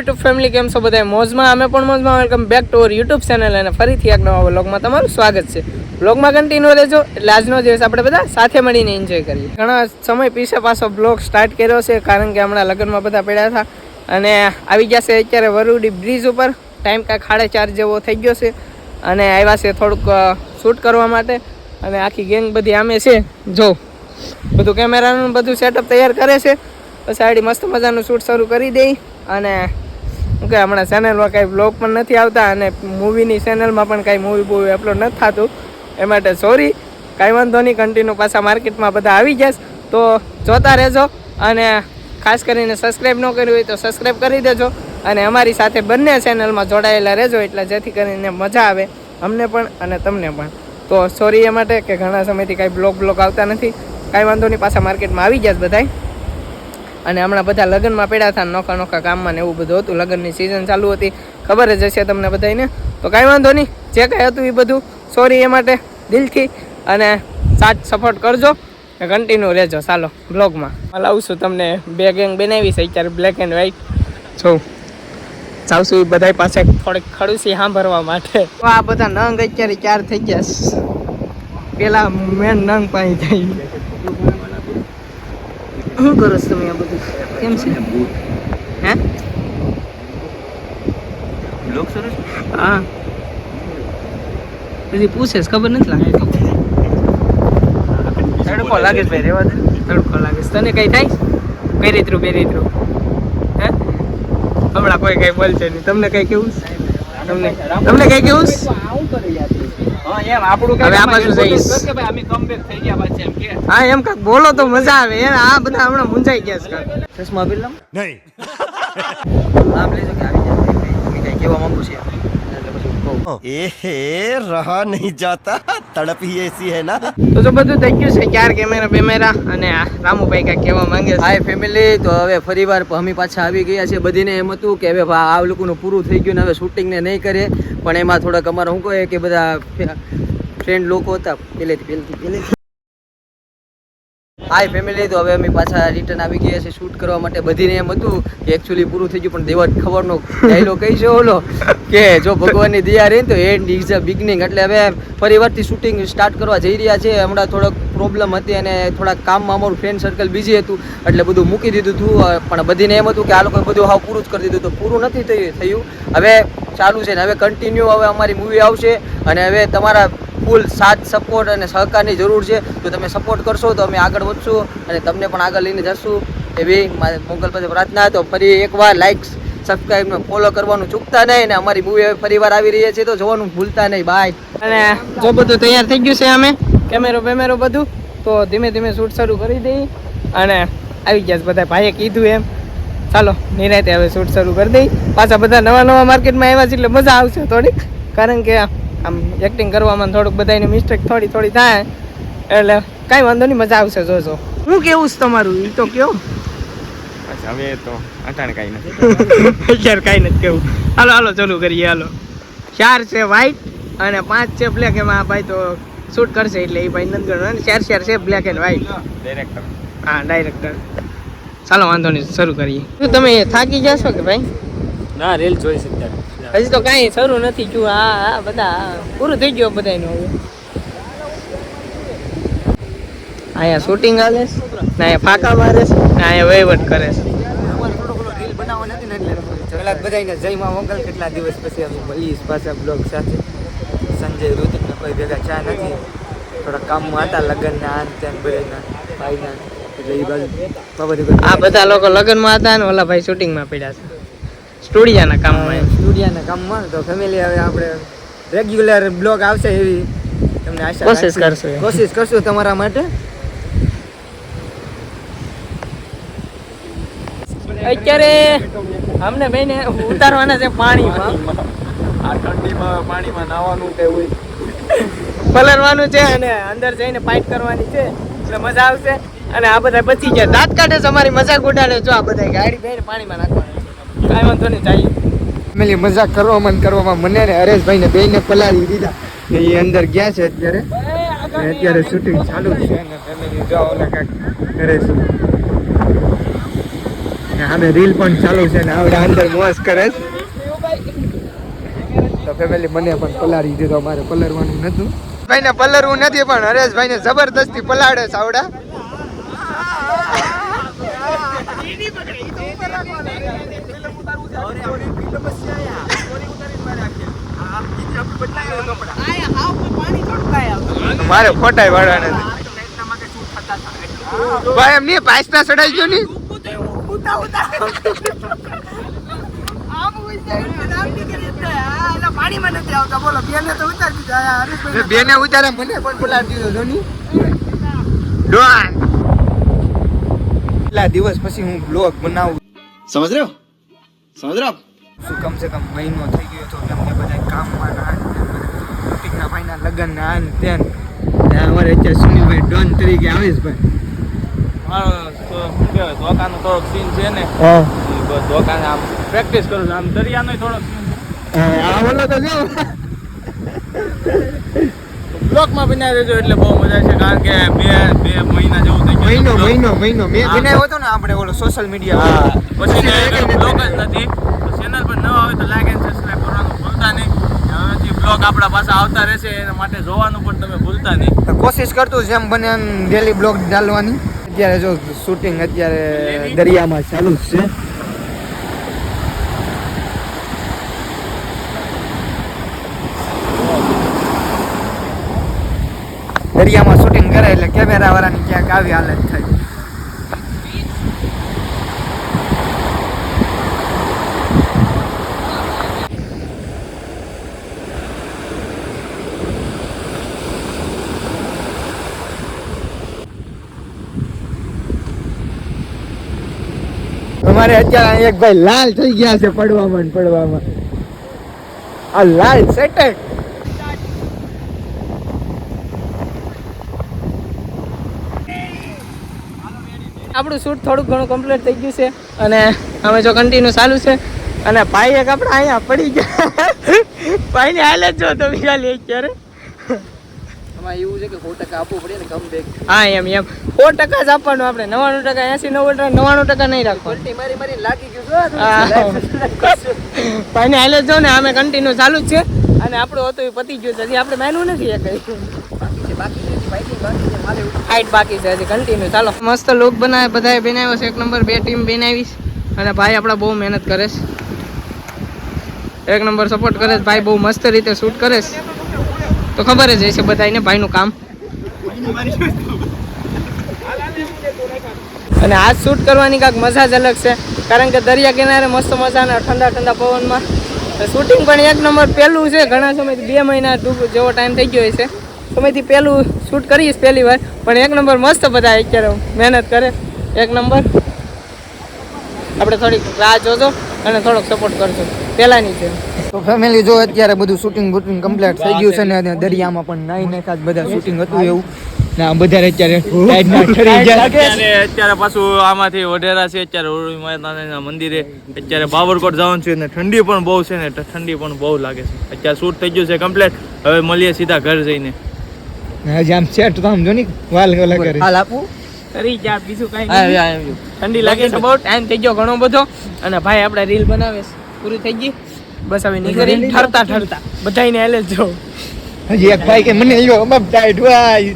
YouTube family કેમ છો બધા મોજમાં? અમે પણ મોજમાં. Welcome back to our YouTube channel અને ફરીથી એક નવા વ્લોગમાં તમારું સ્વાગત છે. વ્લોગમાં કન્ટિન્યુ રહેજો. એટલે આજનો દિવસ આપણે બધા સાથે મળીને એન્જોય કરીએ. ઘણા સમય પીછે પાછો બ્લોગ સ્ટાર્ટ કર્યો છે, કારણ કે હમણાં લગ્નમાં બધા પડ્યા હતા. અને આવી ગયા છે અત્યારે વરુડી બ્રિજ ઉપર. ટાઈમ કાંઈક સાડે ચાર જેવો થઈ ગયો છે. અને આવ્યા છે થોડુંક શૂટ કરવા માટે. અને આખી ગેંગ બધી આમે છે. જો, બધું કેમેરાનું બધું સેટઅપ તૈયાર કરે છે. પછી આડી મસ્ત મજાનું શૂટ શરૂ કરી દઈ. અને કે હમણાં ચેનલમાં કાંઈ બ્લોગ પણ નથી આવતા અને મૂવીની ચેનલમાં પણ કાંઈ મૂવી બૂવી અપલોડ નથી થતું. એ માટે સોરી કાંઈ વાંધો નહીં કન્ટિન્યુ પાછા માર્કેટમાં બધા આવી જશે તો જોતા રહેજો અને ખાસ કરીને સબસ્ક્રાઈબ ન કર્યું હોય તો સબસ્ક્રાઈબ કરી દેજો અને અમારી સાથે બંને ચેનલમાં જોડાયેલા રહેજો એટલે જેથી કરીને મજા આવે અમને પણ અને તમને પણ. તો સોરી એ માટે કે ઘણા સમયથી કાંઈ બ્લોગ બ્લોગ આવતા નથી. કાંઈ વાંધો નહીં, પાછા માર્કેટમાં આવી જશે બધાય. અને હમણાં બધા લગ્નમાં પડ્યા હતા નોખા નોખા કામમાં ને એવું બધું હતું. લગ્નની સિઝન ચાલુ હતી. ખબર જ હશે તમને બધાને તો કાંઈ વાંધો નહીં. જે કાંઈ હતું એ બધું. સોરી એ માટે દિલથી. અને સાથ સપોર્ટ કરજો કન્ટિન્યુ રહેજો. ચાલો બ્લોગમાં લાવું છું તમને. બે ગેંગ બનાવી છે. અત્યારે બ્લેક એન્ડ વ્હાઈટ જો ચાવશું એ બધા પાસે થોડીક ખડુસી સાંભળવા માટે. આ બધા નંગ અત્યારે ચાર થઈ ગયા પેલા મેન નંગ પાઈ જાય. શું કરો છો તમે આ બધું? કેમ છે? હે? હા. પછી પૂછે ખબર નથી લાગે તડકો લાગે ભાઈ રેવા દે. તડકો લાગે તને કઈ થાય? કઈ રીતરું બે રીતરું હે? હમણાં કોઈ કઈ બોલશે નહીં. તમને કઈ કેવું? તમને તમને કઈ કેવું છે? હવે આ બાજુ જઈશ હા એમ કાંઈક બોલો તો મજા આવે. આ બધા હમણાં મૂંઝાઈ ગયા છે કેવા ચશ્મા પહેરી લઉં? નામ લેજો કે આવી જાય. મેં માંગુ છું? શકો એહે રહા નહીં જાતા. તડપ હી એસી હે ના. તો જો બધું થઈ ગયું છે ચાર કેમેરા બેમેરા અને રામુભાઈ કા કેવા માંગે છે. હાય ફેમિલી તો હવે ફરીવાર અમી પાછા આવી ગયા છે બધીને એમ હતું કે હવે આ લોકોનું પૂરું થઈ ગયું ને હવે શૂટિંગ ને નહીં કરે પણ એમાં થોડાક અમારે શું કહે કે બધા ફ્રેન્ડ લોકો હતા પહેલેથી પહેલેથી પહેલેથી હાય ફેમિલી તો હવે અમે પાછા રિટર્ન આવી ગયા છે શૂટ કરવા માટે. બધીને એમ હતું કે એકચ્યુઅલી પૂરું થઈ ગયું, પણ દેવા ખબરનો ડાયલો કહી છે ઓલો? કે જો ભગવાનની દયા રહી તો એન્ડ ઇઝ અ બિગનિંગ એટલે હવે ફરીવારથી શૂટિંગ સ્ટાર્ટ કરવા જઈ રહ્યા છે હમણાં થોડોક પ્રોબ્લેમ હતી અને થોડાક કામમાં અમારું ફ્રેન્ડ સર્કલ બીજી હતું, એટલે બધું મૂકી દીધું હતું. પણ બધીને એમ હતું કે આ લોકોએ બધું હાવ પૂરું જ કરી દીધું. તો પૂરું નથી થયું. હવે ચાલુ છે ને, હવે કન્ટિન્યુ હવે અમારી મૂવી આવશે. અને હવે તમારા ફૂલ સાથ સપોર્ટ અને સહકારની જરૂર છે. તો તમે સપોર્ટ કરશો તો અમે આગળ વધશું અને તમને પણ આગળ લઈને જશું. એવી મારી મોગલ પાસે પ્રાર્થના તો ફરી એકવાર લાઈક સબસ્ક્રાઈબ ફોલો કરવાનું ચૂકતા નહીં અને અમારી મૂવી હવે ફરીવાર આવી રહી છે તો જોવાનું ભૂલતા નહીં. બાય અને જો બધું તૈયાર થઈ ગયું છે અમે કેમેરો બેમેરો બધું, તો ધીમે ધીમે શૂટ શરૂ કરી દઈ અને આવી ગયા બધા ભાઈએ કીધું એમ. ચાલો, નિરાતે હવે શૂટ શરૂ કરી દઈ. પાછા બધા નવા નવા માર્કેટમાં આવ્યા છે એટલે મજા આવશે થોડીક. કારણ કે આમ એક્ટિંગ કરવામાં થોડુંક બધાની મિસ્ટેક થોડી થોડી થાય. એટલે કાંઈ વાંધો નહીં મજા આવશે જોજો. હું કેવું છે તમારું? એ તો કયો. હવે તો અટાણે કાંઈ નથી. અત્યારે કાંઈ નથી કેવું. હાલો હાલો ચાલુ કરીએ હાલો. ચાર છે વ્હાઈટ અને પાંચ છે બ્લેક એમાં ભાઈ તો શૂટ કરશે એટલે એ ભાઈ નથી ગણવાનું અને ચાર ચાર છે બ્લેક એન્ડ વ્હાઈટ ડાયરેક્ટર હા ડાયરેક્ટર ચાલો વાંધો નહીં શરૂ કરીએ. શું તમે થાકી જશો કે ભાઈ? ના રેલ જોઈ શકતા હજી તો કાંઈ શરૂ નથી જો આ બધા પૂરું થઈ ગયો બધાનું હવે. અહીંયા શૂટિંગ હાલે છે ને અહીંયા ફાંકા મારે છે ને અહીંયા વહીવટ કરે છે. પેલા બધાને જય માં મોકલ કેટલા દિવસ પછી અમે મળીએ પાછા બ્લોગ સાથે. સંજય ઋતિક ને કોઈ ભેગા ચા નથી. થોડા કામમાં હતા લગ્ન ના આન બધાના ભાઈના. એટલે એ બાજુ. આ બધા લોકો લગ્નમાં હતા ને ઓલા ભાઈ શૂટિંગમાં પડ્યા છે. સ્ટુડિયાના કામમાં સ્ટુડિયાના કામમાં તો ફેમિલી હવે આપણે રેગ્યુલર બ્લોગ આવશે એવી. તમને આશા કોશિશ કરશું કોશિશ કરશું તમારા માટે. અત્યારે અમને બેને ઉતારવાના છે પાણીમાં આ ઠંડીમાં પાણીમાં નાવાનું કે હોય પલરવાનું છે અને અંદર જઈને પાઇપ કરવાની છે. એટલે મજા આવશે. અને આ બધા બચી ગયા. દાંત કાઢે છે અમારી મજાક ઉડાડે જો આ બધા ગાડી બેન પાણીમાં નાખવાની. કાંઈ વાંધો નહીં જઈએ મેલી મજાક કરવા મન કરવામાં મને ને હરેશભાઈ ને બેને પલાળી દીધા. એ અંદર ગયા છે અત્યારે. અત્યારે શૂટિંગ ચાલુ છે. અને ફેમિલી જો ઓલા કાંઈક કરે છે. આમે રીલ પણ ચાલુ છે ને આવડે અંદર મોસ કરે છે. તો ફેમિલી મને પણ પલાળી દીધો. મારે પલરવાનું નતું. ભાઈને પલરવું નથી પણ હરેશભાઈને જબરદસ્તી પલાળે છે આવડા. મારે ફોટા વાળા નથી ભાઈ એમ નહીં પાસ્તા ચડાઈ ગયો ની બેને ઉતારે મને પણ બોલાવી દીધો ધોની. ડોન દિવસ પછી હું બ્લોગ સમજ રહ્યો? સમજરા શું કમ સે કમ મહિનો થઈ ગયો તો એમને બધા કામમાં ના પ્રતિકના ભાઈના લગ્ન ને આન તેન અમારે અત્યારે સુનિલભાઈ ડોન તરીકે આવીશ ભાઈ. મારો તો શું કહેવાય ધોકાનો થોડોક સીન છે ને. ધોકાને આમ પ્રેક્ટિસ કરું છું. આમ દરિયાનો થોડોક સીન આ બોલો તો જો. બ્લોકમાં બનાવી દેજો એટલે બહુ મજા છે કારણ કે બે બે મહિના જેવું થઈ ગયું મહિનો મહિનો મહિનો. મેં. બનાવ્યો હતો ને આપણે ઓલો સોશિયલ મીડિયા હા. પછી ને જ નથી. તો ચેનલ પર નવા હોય તો લાઈક એન્ડ સબસ્ક્રાઇબ કરવાનું ભૂલતા નહીં. બ્લોગ આપણા પાસે આવતા રહેશે. એના માટે જોવાનું પણ તમે ભૂલતા નહીં. કોશિશ કરતું જેમ બને ડેલી બ્લોગ ડાલવાની. અત્યારે જો શૂટિંગ અત્યારે દરિયામાં ચાલુ છે. દરિયામાં શૂટિંગ કરે એટલે કેમેરા વાળાની ક્યાંક આવી હાલત થાય અમારે અત્યારે એક ભાઈ લાલ થઈ ગયા છે પડવામાં પડવામાં. આ લાલ સેટેક આપણું શૂટ થોડુંક ઘણું કમ્પ્લીટ થઈ ગયું છે. અને અમે જો કન્ટિન્યુ ચાલુ છે. અને ભાઈ એક આપણે અહીંયા પડી ગયા. ભાઈને હાલે જ તમે ખાલી અત્યારે એવું છે કે સો ટકા આપવું પડે ને કમ બેક હા એમ એમ. સો ટકા જ આપવાનું આપણે. નવાણું ટકા એસી નવ્વદ ટકા નવાણું ટકા નહીં રાખવાનું. મારી મારી લાગી ગયું ભાઈને હાલે જ જો ને અમે કન્ટિન્યુ ચાલુ જ છે. અને આપણું હતું એ પતી ગયું છે. આપણે મેનું નથી એ કઈ. હાઈટ બાકી છે હજી કન્ટિન્યુ ચાલો. મસ્ત લુક બનાવે, બધાએ બનાવ્યો છે. એક નંબર બે ટીમ બનાવીશ અને ભાઈ આપણા બહુ મહેનત કરે છે. એક નંબર સપોર્ટ કરે છે. ભાઈ બહુ મસ્ત રીતે શૂટ કરે છે. તો ખબર જ હશે બધાને ભાઈનું કામ. અને આ શૂટ કરવાની કાંઈક મજા જ અલગ છે. કારણ કે દરિયા કિનારે મસ્ત મજાના ઠંડા ઠંડા પવનમાં. શૂટિંગ પણ એક નંબર પહેલું છે. ઘણા સમયથી બે મહિના ડૂબ જેવો ટાઈમ થઈ ગયો છે સમયથી પહેલું શૂટ કરીશ પહેલી વાર. પણ એક નંબર મસ્ત બધા અત્યારે મહેનત કરે. એક નંબર આપણે થોડીક રાહ જોજો અને થોડોક સપોર્ટ કરજો. પહેલાંની છે તો ફેમિલી જો અત્યારે બધું શૂટિંગ બૂટિંગ કમ્પ્લીટ થઈ ગયું છે ને દરિયામાં પણ નાઈ નાખા બધા શૂટિંગ હતું એવું. ને આ બધા અત્યારે ટાઈડના ઠરી ગયા. અત્યારે અત્યારે પાછું આમાંથી વઢેરા છે અત્યારે ઉરળી માતાના મંદિરે. અત્યારે બાવરકોટ જવાનું છે ને ઠંડી પણ બહુ છે ને ઠંડી પણ બહુ લાગે છે. અત્યારે શૂટ થઈ ગયું છે કમ્પ્લીટ હવે મળીએ સીધા ઘર જઈને. હજી આમ સેટ તો સમજો ની વાલ ગોલા કરે. હાલ આપું. કરી જા બીજું કઈ હા હા ઠંડી લાગે છે. બહુ ટાઈમ થઈ ગયો ઘણો બધો. અને ભાઈ આપણે રીલ બનાવે પૂરી થઈ ગઈ? બસ હવે નીકળી. ઠરતા ઠરતા. બધાને હેલે જ હજી એક ભાઈ કે મને યો બબ ટાઈટ વાય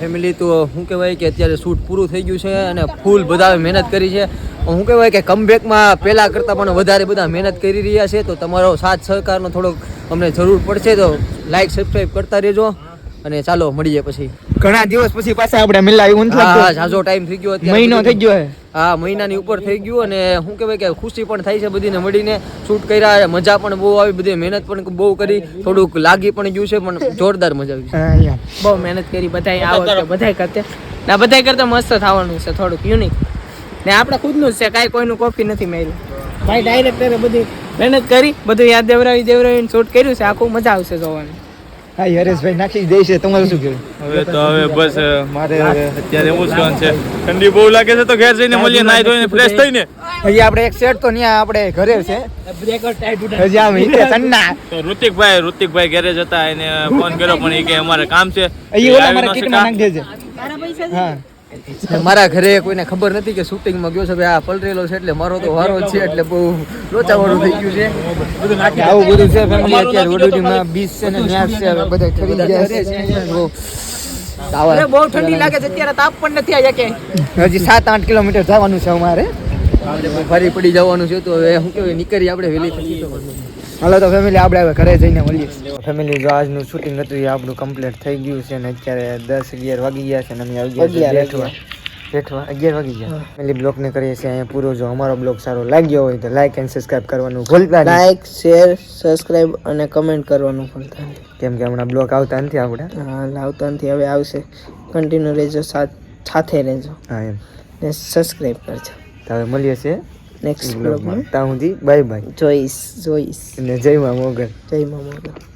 ફેમિલી તો શું કહેવાય કે અત્યારે શૂટ પૂરું થઈ ગયું છે અને ફૂલ બધા મહેનત કરી છે. શું કહેવાય કે કમબેકમાં પહેલાં કરતાં પણ વધારે બધા મહેનત કરી રહ્યા છે. તો તમારો સાથ સહકારનો થોડોક અમને જરૂર પડશે. તો લાઈક સબસ્ક્રાઈબ કરતા રહેજો. અને ચાલો મળીએ પછી. ઘણા દિવસ પછી પાછા આપણે મિલાવી નથી હા? ઝાઝો ટાઈમ થઈ ગયો મહિનો થઈ ગયો હે. હા મહિનાની ઉપર થઈ ગયું અને શું કહેવાય કે ખુશી પણ થાય છે બધીને મળીને. શૂટ કર્યા મજા પણ બહુ આવી બધી મહેનત પણ બહુ કરી. થોડુંક લાગી પણ ગયું છે પણ જોરદાર મજા આવી બહુ મહેનત કરી બધાય બધા વખતે બધાય કરતે. ના બધાય કરતા મસ્ત થવાનું છે થોડુંક યુનિક ને આપણે ખુદનું જ છે કાંઈ કોઈનું કોપી નથી માર્યું ભાઈ ડાયરેક્ટરે બધી મહેનત કરી બધું યાદ દેવરાવી દેવરાવીને શૂટ કર્યું છે આખું મજા આવશે જોવાની. હા હરેશભાઈ નાખી દે છે. તમારું શું કહેવું? હવે તો હવે બસ મારે અત્યારે એવું જ છે. ઠંડી બહુ લાગે છે તો ઘેર જઈને મળીએ નાઈ ધોઈને ફ્રેશ થઈને. હજી આપણે એક સેટ તો ત્યાં આપણે ઘરે છે. હજી આમ હિતે સન્ના તો ઋતિકભાઈ ઋતિકભાઈ ઘરે જતા એને ફોન કર્યો પણ એ કે અમારે કામ છે. અહીં એ ઓલા મારા કીટમાં. નાખી દેજે હા. ને મારા ઘરે કોઈને ખબર નથી કે શૂટિંગમાં ગયો છે ભાઈ આ પલરેલો છે એટલે મારો તો વારો છે એટલે બહુ લોચાવાળું થઈ ગયું છે. આવું બધું છે ફેમિલી અત્યારે વડોદરીમાં બીચ છે ને ન્યાસ છે હવે બધા ખરી ગયા છે. બહુ ઠંડી લાગે છે અત્યારે તાપ પણ નથી આવ્યા કે હજી સાત આઠ કિલોમીટર જવાનું છે અમારે. ફરી પડી જવાનું છે તો હવે શું કહેવાય નીકળી આપણે વહેલી થઈ તો. હાલો તો ફેમિલી આપણે હવે ઘરે જઈને મળીએ. ફેમિલી જો આજનું શૂટિંગ હતું એ આપણું કમ્પ્લીટ થઈ ગયું છે ને અત્યારે દસ અગિયાર વાગી ગયા છે ને અમે આવી ગયા બેઠવા બેઠવા અગિયાર વાગી ગયા. ફેમિલી બ્લોગને કરીએ છીએ. અહીંયા પૂરો જો અમારો બ્લોગ સારો લાગ્યો હોય તો લાઈક એન્ડ સબસ્ક્રાઇબ કરવાનું ભૂલતા લાઈક શેર સબસ્ક્રાઇબ અને કમેન્ટ કરવાનું ભૂલતા કેમ કે હમણાં બ્લોગ આવતા નથી આપણે. હા લાવતા નથી. હવે આવશે. કન્ટિન્યુ રહેજો સાથ રહેજો. હા એમ. ને સબસ્ક્રાઇબ કરજો. તો હવે મળીએ છીએ. નેક્સ્ટ બ્લોગમાં ત્યાં સુધી બાય બાય જોઈશ જોઈશ અને જય મા મોગલ. જય મા મોગલ.